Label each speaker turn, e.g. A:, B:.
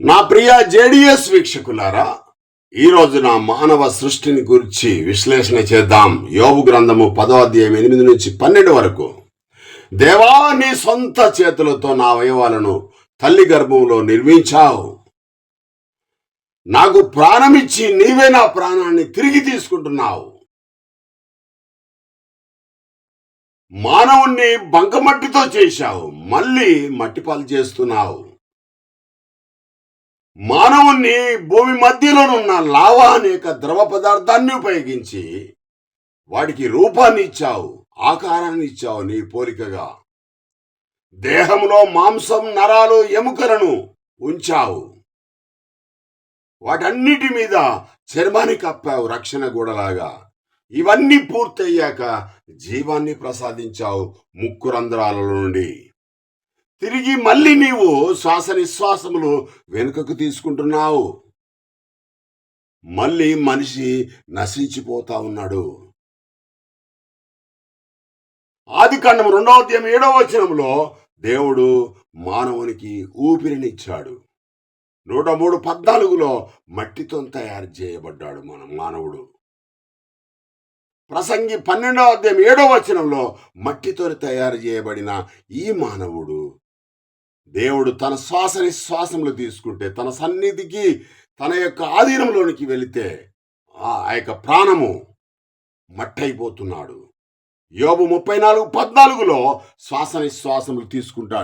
A: నా ప్రియ జేడిఎస్ వీక్షకులారా ఈ నా మానవ సృష్టిని గురించి విశ్లేషణ చేద్దాం. యోగు గ్రంథము పదో అధ్యాయం ఎనిమిది నుంచి పన్నెండు వరకు. దేవా నీ సొంత చేతులతో నా అవయవాలను తల్లి గర్భంలో నిర్మించావు. నాకు ప్రాణమిచ్చి నీవే నా ప్రాణాన్ని తిరిగి తీసుకుంటున్నావు. మానవుణ్ణి బంకమట్టితో చేశావు. మళ్ళీ మట్టిపాలు చేస్తున్నావు. మానవుణ్ణి భూమి మధ్యలోనున్న లావా అనేక ద్రవ పదార్థాన్ని ఉపయోగించి వాడికి రూపాన్ని ఇచ్చావు ఆకారాన్ని ఇచ్చావు నీ పోలికగా. దేహంలో మాంసం నరాలు ఎముకలను ఉంచావు. వాటన్నిటి మీద చర్మాన్ని కప్పావు రక్షణ గూడలాగా. ఇవన్నీ పూర్తయ్యాక జీవాన్ని ప్రసాదించావు ముక్కు రంధ్రాల నుండి. తిరిగి మళ్ళీ నీవు శ్వాస నిశ్వాసములు వెనుకకు తీసుకుంటున్నావు. మళ్ళీ మనిషి నశించిపోతా ఉన్నాడు. ఆది కాండం రెండవ అధ్యాయం ఏడవ వచనంలో దేవుడు మానవునికి ఊపిరినిచ్చాడు. నూట మూడు పద్నాలుగులో మట్టితో తయారు చేయబడ్డాడు మన మానవుడు. ప్రసంగి పన్నెండవ అధ్యాయం ఏడవ వచనంలో మట్టితో తయారు చేయబడిన ఈ మానవుడు దేవుడు తన శ్వాస నిశ్వాసములు తీసుకుంటే తన సన్నిధికి తన యొక్క ఆధీనంలోనికి వెళితే ఆ యొక్క ప్రాణము మట్టయిపోతున్నాడు. యోబు ముప్పై నాలుగు పద్నాలుగులో శ్వాస నిశ్వాసములు తీసుకుంటాడు.